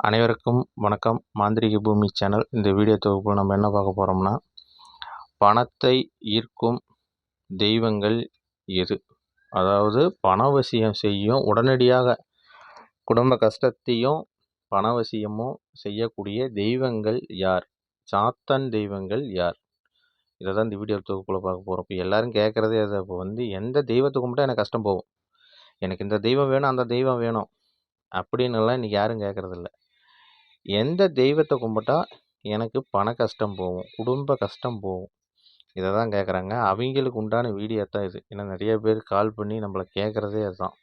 அனைவருக்கும் வணக்கம். மாந்திரிக பூமி சேனல். இந்த வீடியோ தொகுப்பில் நம்ம என்ன பார்க்க போகிறோம்னா பணத்தை ஈர்க்கும் தெய்வங்கள் எது? அதாவது பணவசியம் செய்யும் உடனடியாக குடும்ப கஷ்டத்தையும் பணவசியமும் செய்யக்கூடிய தெய்வங்கள் யார்? சாத்தன் தெய்வங்கள் யார்? இதை தான் இந்த வீடியோ தொகுப்பில் பார்க்க போகிறோம் இப்போ எல்லோரும் கேட்குறதே அது. இப்போ வந்து எந்த தெய்வத்தை கும்பிட்டா எனக்கு கஷ்டம் போகும்? எனக்கு இந்த தெய்வம் வேணும் அந்த தெய்வம் வேணும் அப்படின்னுலாம் இன்றைக்கி யாரும் கேட்குறதில்ல. எந்த தெய்வத்தை கும்பிட்டா எனக்கு பண கஷ்டம் போகும் குடும்ப கஷ்டம் போகும்? இதை தான் கேட்குறாங்க அவங்களுக்கு உண்டான வீடியோ தான் இது. ஏன்னா நிறைய பேர் கால் பண்ணி நம்மளை கேட்குறதே அதுதான்.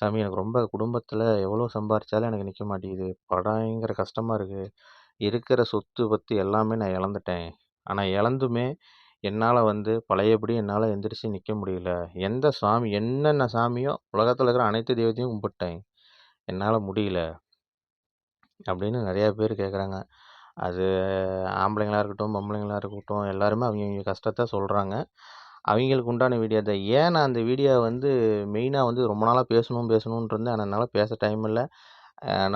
சாமி எனக்கு ரொம்ப குடும்பத்தில் எவ்வளோ சம்பாரிச்சாலும் எனக்கு நிற்க மாட்டேங்குது. படங்கிற கஷ்டமாக இருக்குது இருக்கிற சொத்து பத்து எல்லாமே நான் இழந்துட்டேன். ஆனால் இழந்துமே என்னால் வந்து பழையபடி என்னால் எந்திரிச்சு நிற்க முடியல. எந்த சாமி என்னென்ன சாமியோ உலகத்தில் இருக்கிற அனைத்து தெய்வத்தையும் கும்பிட்டேன். என்னால் முடியல. அப்படின்னு நிறையா பேர் கேட்குறாங்க. அது ஆம்பளைங்களாக இருக்கட்டும் பொம்பளைங்களாக இருக்கட்டும் எல்லாருமே அவங்க கஷ்டத்தை சொல்கிறாங்க அவங்களுக்கு உண்டான வீடியோ தான். ஏன் நான் அந்த வீடியோ வந்து மெயினாக வந்து ரொம்ப நாளாக பேசணும் பேசணுன்ட்டு இருந்தேன். என்னால் பேச டைம் இல்லை.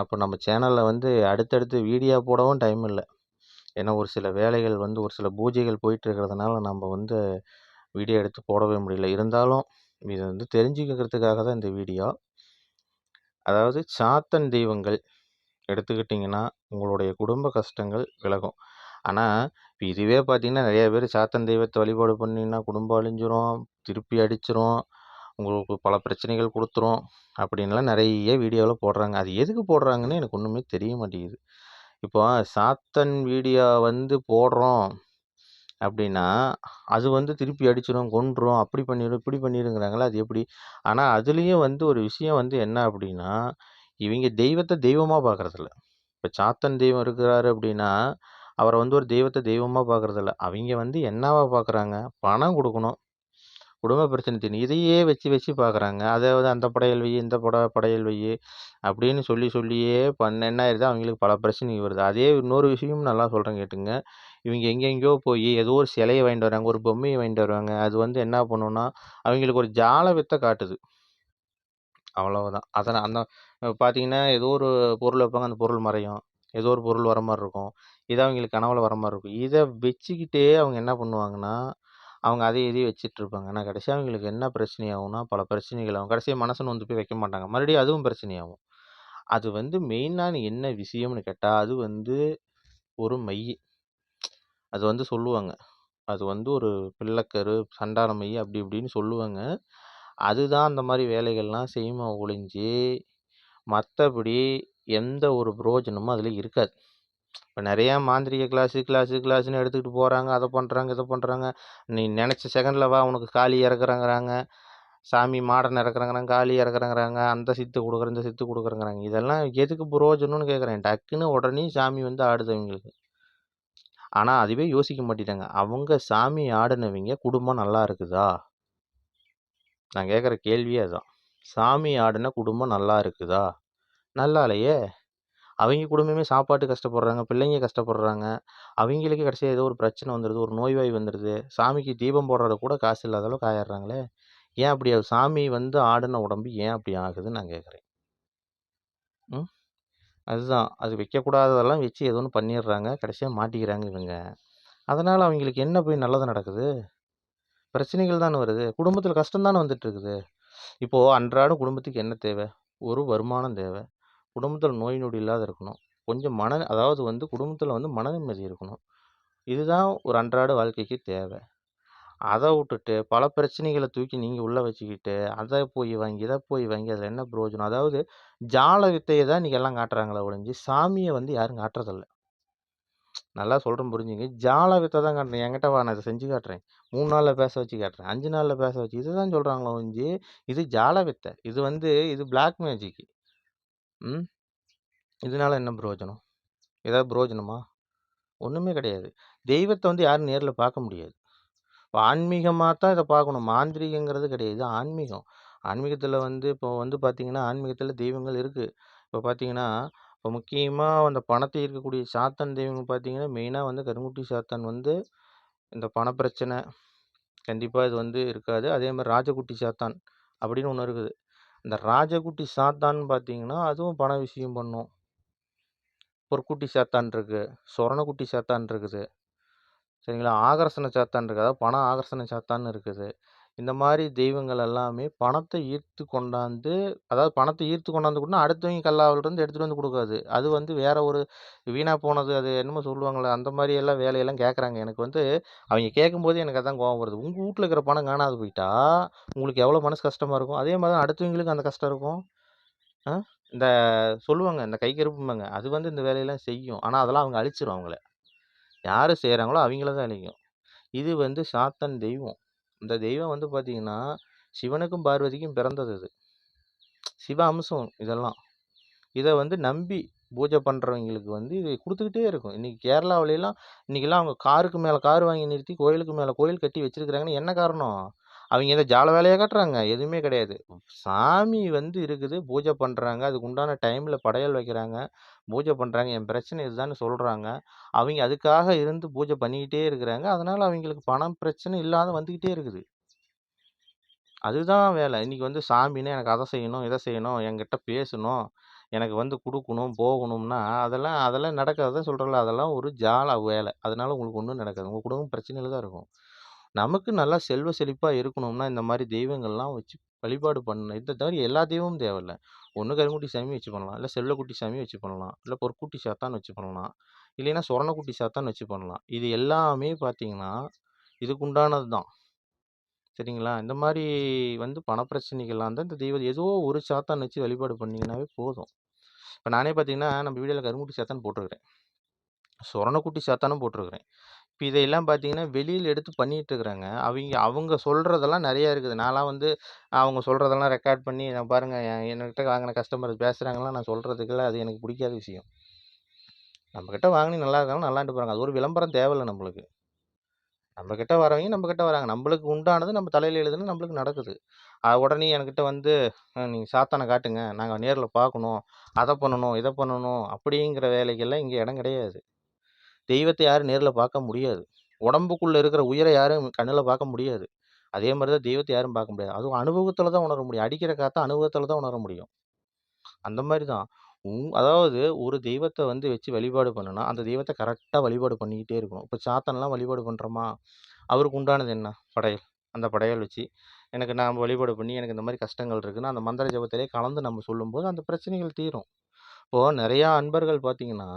இப்போ நம்ம சேனலில் வந்து அடுத்தடுத்து வீடியோ போடவும் டைம் இல்லை. ஏன்னா ஒரு சில வேலைகள் வந்து ஒரு சில பூஜைகள் போயிட்டு இருக்கிறதுனால நம்ம வந்து வீடியோ எடுத்து போடவே முடியல. இருந்தாலும் இது வந்து தெரிஞ்சுக்கிறதுக்காக தான் இந்த வீடியோ அதாவது சாத்தன் தெய்வங்கள். எடுத்துக்கிட்டிங்கன்னா உங்களுடைய குடும்ப கஷ்டங்கள் விலகும். ஆனால் இப்போ இதுவே பார்த்தீங்கன்னா நிறைய பேர் சாத்தன் தெய்வத்தை வழிபாடு பண்ணிங்கன்னா குடும்பம் அழிஞ்சிரும் திருப்பி அடிச்சிரும் உங்களுக்கு பல பிரச்சனைகள் கொடுத்துரும் அப்படின்லாம் நிறைய வீடியோவில் போடுறாங்க. அது எதுக்கு போடுறாங்கன்னு எனக்கு ஒன்றுமே தெரிய மாட்டேங்குது. இப்போ சாத்தன் வீடியோ வந்து போடுறோம் அப்படின்னா அது வந்து திருப்பி அடிச்சிடும் கொன்றும் அப்படி பண்ணிடும் இப்படி பண்ணிடுங்கிறாங்களா அது எப்படி? ஆனால் அதுலேயும் வந்து ஒரு விஷயம் வந்து என்ன அப்படின்னா இவங்க தெய்வத்தை தெய்வமாக பார்க்குறதில்ல இப்போ சாத்தன் தெய்வம் இருக்கிறாரு அப்படின்னா அவரை வந்து ஒரு தெய்வத்தை தெய்வமாக பார்க்குறதில்ல அவங்க வந்து என்னவா பார்க்குறாங்க பணம் கொடுக்கணும். குடும்ப பிரச்சனை தீர்ந்து இதையே வச்சு வச்சு பார்க்குறாங்க அதாவது அந்த படையல் வை இந்த பட படையல் வை அப்படின்னு சொல்லி சொல்லியே பண்ண என்ன ஆயிடுது அவங்களுக்கு பல பிரச்சனைகள் வருது. அதே இன்னொரு விஷயமும் நல்லா சொல்கிறேன் கேட்டுங்க. இவங்க எங்கெங்கேயோ போய் ஏதோ ஒரு சிலையை வாங்கிட்டு வராங்க ஒரு பொம்மையை வாங்கிட்டு வருவாங்க. அது வந்து என்ன பண்ணுன்னா அவங்களுக்கு ஒரு ஜால வித்தை காட்டுது. அவ்வளவுதான். அதனால் அந்த பார்த்தீங்கன்னா ஏதோ ஒரு பொருள் வைப்பாங்க அந்த பொருள் மறையும். ஏதோ ஒரு பொருள் வர மாதிரி இருக்கும். இதை அவங்களுக்கு கனவுல வர மாதிரி இருக்கும். இதை வச்சுக்கிட்டே அவங்க என்ன பண்ணுவாங்கன்னா அவங்க அதை இதையும் வச்சுட்டு இருப்பாங்க ஆனால் கடைசியாக அவங்களுக்கு என்ன பிரச்சனை ஆகும்னா பல பிரச்சனைகள் ஆகும். கடைசியாக மனசுன்னு வந்து போய் வைக்க மாட்டாங்க. மறுபடியும் அதுவும் பிரச்சனையாகும். அது வந்து மெயினான என்ன விஷயம்னு கேட்டால் அது வந்து ஒரு மை அது வந்து சொல்லுவாங்க. அது வந்து ஒரு பிள்ளைக்கரு சண்டான மை அப்படி இப்படின்னு சொல்லுவாங்க. அதுதான் அந்த மாதிரி வேலைகள்லாம் செய்யுமா ஒழிஞ்சு மற்றபடி எந்த ஒரு பிரயோஜனமும் அதில் இருக்காது. இப்போ நிறையா மாந்திரிக கிளாஸு கிளாஸு கிளாஸுன்னு எடுத்துக்கிட்டு போகிறாங்க அதை பண்ணுறாங்க இதை பண்ணுறாங்க நீ நினச்ச செகண்டில் வா உனக்கு காலி இறக்குறேங்கிறாங்க. சாமி மாடன் இறக்குறேங்கிறாங்க காலி இறக்குறேங்கிறாங்க. அந்த சித்து கொடுக்குறேன் இந்த சித்து கொடுக்குறேங்கிறாங்க. இதெல்லாம் எதுக்கு புரோஜனம்னு கேட்குறேன் டக்குன்னு உடனே சாமி வந்து ஆடுது அவங்களுக்கு ஆனால் அதுவே யோசிக்க மாட்டேட்டாங்க. அவங்க சாமி ஆடினவங்க குடும்பம் நல்லா இருக்குதா? நான் கேட்குற கேள்வியே அதுதான் சாமி ஆடின குடும்பம் நல்லா இருக்குதா? நல்லா இல்லையே. அவங்க குடும்பமே சாப்பாட்டு கஷ்டப்படுறாங்க பிள்ளைங்க கஷ்டப்படுறாங்க. அவங்களுக்கு கடைசியாக ஏதோ ஒரு பிரச்சனை வந்துடுது ஒரு நோய்வாய் வந்துடுது சாமிக்கு தீபம் போடுறத கூட காசு இல்லாத அளவுக்கு ஆயிடுறாங்களே. ஏன் அப்படி சாமி வந்து ஆடின உடம்பு ஏன் அப்படி ஆகுதுன்னு நான் கேட்குறேன். ம்? அதுதான். அது வைக்கக்கூடாததெல்லாம் வச்சு ஏதோ ஒன்று பண்ணிடுறாங்க. கடைசியாக மாட்டிக்கிறாங்க இவங்க. அதனால் அவங்களுக்கு என்ன போய் நல்லது நடக்குது? பிரச்சனைகள் தானே வருது. குடும்பத்தில் கஷ்டம் தானே வந்துட்டு இருக்குது. இப்போது அன்றாட குடும்பத்துக்கு என்ன தேவை? ஒரு வருமானம் தேவை. குடும்பத்தில் நோய் நொடி இல்லாத இருக்கணும். கொஞ்சம் மன அதாவது வந்து குடும்பத்தில் வந்து மன நிம்மதி இருக்கணும். இதுதான் ஒரு அன்றாட வாழ்க்கைக்கு தேவை. அதை விட்டுட்டு பல பிரச்சனைகளை தூக்கி நீங்கள் உள்ளே வச்சுக்கிட்டு அதை போய் வாங்கி இதை போய் வாங்கி அதில் என்ன பிரயோஜனம்? அதாவது ஜாலகத்தையே தான் இன்றைக்கி எல்லாம் காட்டுறாங்களே ஒழிஞ்சு சாமியை வந்து யாரும் காட்டுறதில்ல. நல்லா சொல்கிறேன் புரிஞ்சுங்க. ஜால வித்தை தான் காட்டுறேன். என்கிட்ட வா நான் இதை செஞ்சு காட்டுறேன். மூணு நாளில் பேச வச்சு காட்டுறேன். அஞ்சு நாளில் பேச வச்சு இதுதான் சொல்கிறாங்களோ ஒஞ்சி இது ஜால வித்தை. இது வந்து இது பிளாக் மேஜிக் ம்? இதனால என்ன பிரயோஜனம்? ஏதாவது பிரயோஜனமா? ஒன்றுமே கிடையாது. தெய்வத்தை வந்து யாரும் நேரில் பார்க்க முடியாது. இப்போ ஆன்மீகமாக தான் இதை பார்க்கணும். மாந்திரிகங்கிறது கிடையாது. ஆன்மீகம். ஆன்மீகத்தில் வந்து இப்போ வந்து பார்த்திங்கன்னா ஆன்மீகத்தில் தெய்வங்கள் இருக்குது இப்போ பார்த்திங்கன்னா இப்போ முக்கியமாக அந்த பணத்தை இருக்கக்கூடிய சாத்தன் தெய்வங்கள் பார்த்தீங்கன்னா மெயினாக வந்து கருங்குட்டி சாத்தன் வந்து இந்த பணப்பிரச்சனை கண்டிப்பாக இது வந்து இருக்காது. அதே மாதிரி ராஜகுட்டி சாத்தான் அப்படின்னு ஒன்று இருக்குது. இந்த ராஜகுட்டி சாத்தான்னு பார்த்தீங்கன்னா அதுவும் பண விஷயம் பண்ணும். பொற்குட்டி சாத்தான் இருக்குது சொரணக்குட்டி சாத்தான் இருக்குது. சரிங்களா? ஆகர்ஷண சாத்தான் இருக்குது அதாவது பண ஆகர்ஷண சாத்தான்னு இருக்குது. இந்த மாதிரி தெய்வங்கள் எல்லாமே பணத்தை ஈர்த்து கொண்டாந்து அதாவது பணத்தை ஈர்த்து கொண்டாந்து கூட அடுத்தவங்க கல்லாவிலிருந்து எடுத்துகிட்டு வந்து கொடுக்காது. அது வந்து வேற ஒரு வீணாக போனது அது என்னமோ சொல்லுவாங்களே அந்த மாதிரி எல்லாம் வேலையெல்லாம் கேட்குறாங்க எனக்கு வந்து அவங்க கேட்கும்போது எனக்கு அதான் கோவம் வருது. உங்கள் வீட்டில் இருக்கிற பணம் காணாது போயிட்டா? உங்களுக்கு எவ்வளோ மனசு கஷ்டமாக இருக்கும்? அதே மாதிரி தான் அடுத்தவங்களுக்கு அந்த கஷ்டம் இருக்கும். இந்த சொல்லுவாங்க இந்த கை கருப்பும்பாங்க. அது வந்து இந்த வேலையெல்லாம் செய்யும். ஆனால் அதெல்லாம் அவங்க அழிச்சிரும் அவங்கள. யார் செய்கிறாங்களோ அவங்கள தான் அழிக்கும். இது வந்து சாத்தன் தெய்வம். இந்த தெய்வம் வந்து பார்த்தீங்கன்னா சிவனுக்கும் பார்வதிக்கும் பிறந்தது இது. சிவ அம்சம் இதெல்லாம். இதை வந்து நம்பி பூஜை பண்ணுறவங்களுக்கு வந்து இது கொடுத்துக்கிட்டே இருக்கும். இன்றைக்கி கேரளாவிலலாம் இன்றைக்கெல்லாம் அவங்க காருக்கு மேலே கார் வாங்கி நிறுத்தி கோயிலுக்கு மேலே கோயில் கட்டி வச்சுருக்குறாங்கன்னு என்ன காரணம்? அவங்க இதை ஜால வேலையாக காட்டுறாங்க. எதுவுமே கிடையாது. சாமி வந்து இருக்குது. பூஜை பண்ணுறாங்க அதுக்கு உண்டான டைமில் படையல் வைக்கிறாங்க. பூஜை பண்ணுறாங்க என் பிரச்சனை இதுதான்னு சொல்கிறாங்க அவங்க அதுக்காக இருந்து பூஜை பண்ணிக்கிட்டே இருக்கிறாங்க. அதனால் அவங்களுக்கு பணம் பிரச்சனை இல்லாத வந்துக்கிட்டே இருக்குது. அதுதான் வேலை. இன்றைக்கி வந்து சாமின்னு எனக்கு அதை செய்யணும் இதை செய்யணும் என்கிட்ட பேசணும் எனக்கு வந்து கொடுக்கணும் போகணும்னா அதெல்லாம் அதெல்லாம் நடக்காது சொல்கிறல அதெல்லாம் ஒரு ஜால வேலை. அதனால உங்களுக்கு ஒன்றும் நடக்காது. உங்கள் குடும்பம் பிரச்சனையில் தான் இருக்கும். நமக்கு நல்லா செல்வ செழிப்பாக இருக்கணும்னா இந்த மாதிரி தெய்வங்கள்லாம் வச்சு வழிபாடு பண்ணணும். இதை தவிர எல்லா தெய்வமும் தேவையில்ல. ஒன்று கருங்குட்டி சாமி வச்சு பண்ணலாம். இல்லை செல்லக்குட்டி சாமி வச்சு பண்ணலாம். இல்லை பொற்குட்டி சாத்தான் வச்சு பண்ணலாம். இல்லைன்னா சொரணக்குட்டி சாத்தான் வச்சு பண்ணலாம். இது எல்லாமே பார்த்தீங்கன்னா இதுக்கு உண்டானது தான் சரிங்களா? இந்த மாதிரி வந்து பணப்பிரச்சனைகள்லாம் தான் இந்த தெய்வம் ஏதோ ஒரு சாத்தான் வச்சு வழிபாடு பண்ணிங்கனாவே போதும். இப்போ நானே பார்த்தீங்கன்னா நம்ம வீடியோவில் கருங்குட்டி சாத்தான் போட்டிருக்கிறேன். சொரணக்குட்டி சாத்தானும் போட்டிருக்கிறேன். இப்போ இதையெல்லாம் பார்த்தீங்கன்னா வெளியில் எடுத்து பண்ணிகிட்டு இருக்கிறாங்க அவங்க அவங்க சொல்கிறதெல்லாம் நிறையா இருக்குது. நான்லாம் வந்து அவங்க சொல்கிறதெல்லாம் ரெக்கார்ட் பண்ணி நான் பாருங்கள் என்கிட்ட வாங்கின கஸ்டமர் பேசுகிறாங்கலாம் நான் சொல்கிறதுக்குலாம் அது எனக்கு பிடிக்காத விஷயம். நம்மக்கிட்ட வாங்கினி நல்லா இருக்காங்க நல்லாண்டு போகிறாங்க அது ஒரு விளம்பரம் தேவையில்லை நம்மளுக்கு. நம்மக்கிட்ட வரவங்க நம்மக்கிட்ட வராங்க. நம்மளுக்கு உண்டானது நம்ம தலையில் எழுதுன்னு நம்மளுக்கு நடக்குது. அது உடனே என்கிட்ட வந்து நீங்கள் சாத்தானை காட்டுங்க. நாங்கள் நேரில் பார்க்கணும் அதை பண்ணணும் இதை பண்ணணும். அப்படிங்கிற வேலைக்கெல்லாம் இங்கே இடம் கிடையாது. தெய்வத்தை யாரும் நேரில் பார்க்க முடியாது. உடம்புக்குள்ளே இருக்கிற உயிரை யாரும் கண்ணில் பார்க்க முடியாது. அதே மாதிரி தான் தெய்வத்தை யாரும் பார்க்க முடியாது. அதுவும் அனுபவத்தில் தான் உணர முடியும். அடிக்கிற காற்ற அனுபவத்தில் தான் உணர முடியும். அந்த மாதிரி தான். உங் அதாவது ஒரு தெய்வத்தை வந்து வச்சு வழிபாடு பண்ணுனா அந்த தெய்வத்தை கரெக்டாக வழிபாடு பண்ணிக்கிட்டே இருக்கணும். இப்போ சாத்தன்லாம் வழிபாடு பண்ணுறோமா அவருக்கு உண்டானது என்ன? படையல். அந்த படையல் வச்சு எனக்கு நான் வழிபாடு பண்ணி எனக்கு இந்த மாதிரி கஷ்டங்கள் இருக்குன்னா அந்த மந்திர ஜபத்திலே கலந்து நம்ம சொல்லும்போது அந்த பிரச்சனைகள் தீரும். இப்போது நிறையா அன்பர்கள் பார்த்தீங்கன்னா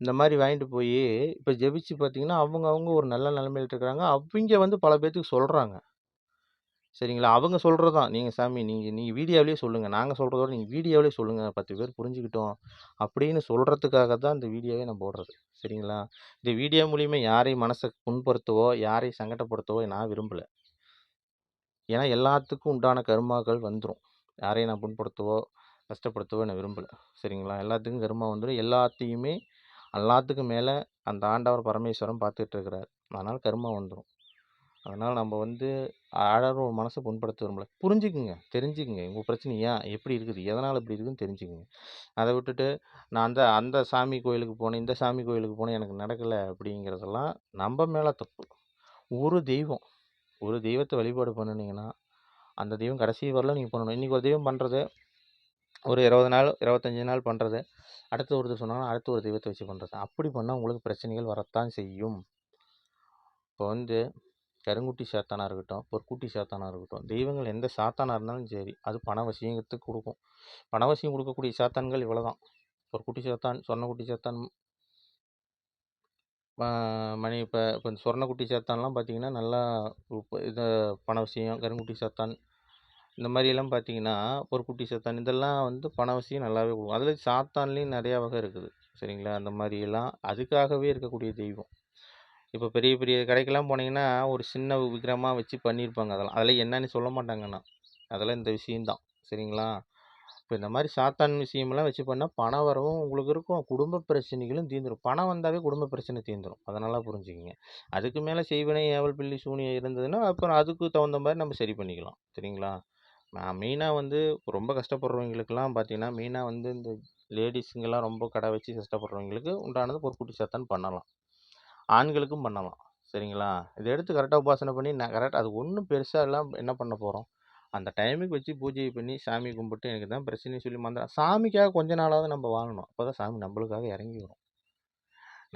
இந்த மாதிரி வாங்கிட்டு போய் இப்போ ஜெபிச்சு பார்த்தீங்கன்னா, அவங்க அவங்க ஒரு நல்ல நிலைமையில இருக்கிறாங்க. அவிங்க வந்து பல பேத்துக்கு சொல்றாங்க. சரிங்களா? அவங்க சொல்கிறது தான். "நீங்க சாமி நீங்க நீங்க வீடியோவிலேயே சொல்லுங்க. நாங்க சொல்கிறத விட நீங்க வீடியோவிலேயே சொல்லுங்க. 10 பேர் புரிஞ்சுக்கிட்டோம்." அப்படின்னு சொல்றதுக்காக தான் இந்த வீடியோவே நான் போடுறது. சரிங்களா? இந்த வீடியோ மூலியமா யாரையும் மனச புண்படுத்தவோ, யாரையும் சங்கடப்படுத்தவோ நான் விரும்பல. ஏன்னா எல்லாத்துக்கும் உண்டான கர்மாக்கள் வந்துரும். யாரையும் நான் புண்படுத்தவோ, கஷ்டப்படுத்தவோ நான் விரும்பல. சரிங்களா? எல்லாத்துக்கும் கர்மா வந்துரும். எல்லாத்தையுமே எல்லாத்துக்கும் மேலே அந்த ஆண்டவர் பரமேஸ்வரன் பார்த்துட்டு இருக்கிறார் அதனால் கர்மா வந்துடும் அதனால் நம்ம வந்து ஆடவர் மனசை புண்படுத்த விரும்பல. புரிஞ்சுக்குங்க தெரிஞ்சுக்குங்க. உங்கள் பிரச்சனை ஏன்? எப்படி இருக்குது? எதனால் இப்படி இருக்குதுன்னு தெரிஞ்சுக்குங்க. அதை விட்டுட்டு நான் அந்த அந்த சாமி கோயிலுக்கு போனேன் இந்த சாமி கோயிலுக்கு போனேன் எனக்கு நடக்கலை அப்படிங்கிறதெல்லாம் நம்ம மேலே தப்பு. ஒரு தெய்வம் ஒரு தெய்வத்தை வழிபாடு பண்ணினீங்கன்னா அந்த தெய்வம் கடைசி வரல நீங்கள் பண்ணணும். இன்றைக்கி ஒரு தெய்வம் பண்ணுறது ஒரு இருபது நாள் இருபத்தஞ்சி நாள் பண்ணுறது அடுத்து ஒருத்தர் சொன்னாங்கன்னா அடுத்து ஒரு தெய்வத்தை வச்சு பண்ணுறது அப்படி பண்ணால் உங்களுக்கு பிரச்சனைகள் வரத்தான் செய்யும். இப்போ வந்து கருங்குட்டி சாத்தானாக இருக்கட்டும் பொற்குட்டி சாத்தானாக இருக்கட்டும் தெய்வங்கள் எந்த சாத்தானாக இருந்தாலும் சரி அது பணவசியங்கிறதுக்கு கொடுக்கும். பணவசியம் கொடுக்கக்கூடிய சாத்தான்கள் இவ்வளோ தான் பொற்குட்டி சாத்தான் சொர்ணக்குட்டி சாத்தான் மணி இப்போ இப்போ இந்த சொர்ணக்குட்டி சாத்தான்லாம் பார்த்தீங்கன்னா நல்லா இது பணவசியம் கருங்குட்டி சாத்தான் இந்த மாதிரியெல்லாம் பார்த்தீங்கன்னா ஒரு குட்டி சாத்தான். இதெல்லாம் வந்து பணவசியம் நல்லாவே கொடுக்கும் அதில் சாத்தான்லேயும் நிறையா வகை இருக்குது. சரிங்களா? அந்த மாதிரியெல்லாம் அதுக்காகவே இருக்கக்கூடிய தெய்வம். இப்போ பெரிய பெரிய கடைக்கெல்லாம் போனீங்கன்னா ஒரு சின்ன விக்கிரமாக வச்சு பண்ணியிருப்பாங்க அதெல்லாம். அதெல்லாம் என்னன்னு சொல்ல மாட்டாங்கண்ணா அதெல்லாம் இந்த விஷயந்தான் சரிங்களா? இப்போ இந்த மாதிரி சாத்தான் விஷயமெல்லாம் வச்சு பண்ணால் பணம் வரவும் உங்களுக்கு இருக்கும். குடும்ப பிரச்சனைகளும் தீர்ந்துடும் பணம் வந்தாவே குடும்ப பிரச்சனை தீர்ந்துடும் அதனால புரிஞ்சுக்கிங்க. அதுக்கு மேலே செய்வினை ஏவல் பில்லி சூனியம் இருந்ததுன்னா அப்புறம் அதுக்கு தகுந்த மாதிரி நம்ம சரி பண்ணிக்கலாம். சரிங்களா? நான் மெயினாக வந்து ரொம்ப கஷ்டப்படுறவங்களுக்குலாம் பார்த்தீங்கன்னா மெயினாக வந்து இந்த லேடிஸுங்கெல்லாம் ரொம்ப கடை வச்சு கஷ்டப்படுறவங்களுக்கு உண்டானது பொற்குட்டி சாத்தான் பண்ணலாம். ஆண்களுக்கும் பண்ணலாம். சரிங்களா? இதை எடுத்து கரெக்டாக உபாசனை பண்ணி நான் கரெக்டாக அது ஒன்றும் பெருசாக எல்லாம் என்ன பண்ண போகிறோம் அந்த டைமுக்கு வச்சு பூஜை பண்ணி சாமி கும்பிட்டு எனக்கு தான் பிரச்சனைன்னு சொல்லி மந்திரம். சாமிக்காக கொஞ்ச நாளாவது நம்ம வாழணும். அப்போ தான் சாமி நம்மளுக்காக இறங்கி வரும்.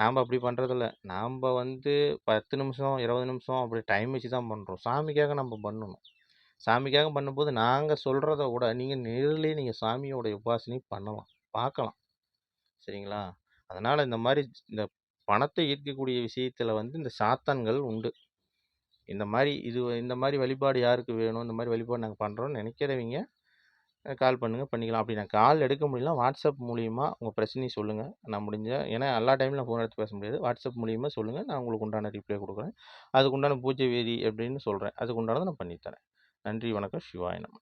நாம் அப்படி பண்ணுறதில்ல நாம் வந்து பத்து நிமிஷம் இருபது நிமிஷம் அப்படி டைம் வச்சு தான் பண்ணுறோம் சாமிக்காக நம்ம பண்ணணும். சாமிக்காக பண்ணும்போது நாங்கள் சொல்கிறத விட நீங்கள் நேரிலே நீங்கள் சாமியோட உபாசனை பண்ணலாம் பார்க்கலாம். சரிங்களா? அதனால் இந்த மாதிரி இந்த பணத்தை ஈர்க்கக்கூடிய விஷயத்தில் வந்து இந்த சாத்தான்கள் உண்டு. இந்த மாதிரி இது இந்த மாதிரி வழிபாடு யாருக்கு வேணும் இந்த மாதிரி வழிபாடு நாங்கள் பண்ணுறோன்னு நினைக்கிறவங்க கால் பண்ணுங்கள் பண்ணிக்கலாம். அப்படி நான் கால் எடுக்க முடியல வாட்ஸ்அப் மூலிமா உங்கள் பிரச்சனையை சொல்லுங்கள் நான் முடிஞ்ச ஏன்னா எல்லா டைமில் ஃபோன் எடுத்து பேச முடியாது. வாட்ஸ்அப் மூலிமா சொல்லுங்கள் நான் உங்களுக்கு உண்டான ரிப்ளை கொடுக்குறேன். அதுக்கு உண்டான பூஜை வேதி அப்படின்னு சொல்கிறேன் அதுக்கு உண்டானதை நான் பண்ணித்தரேன். நன்றி வணக்கம் சிவாய நம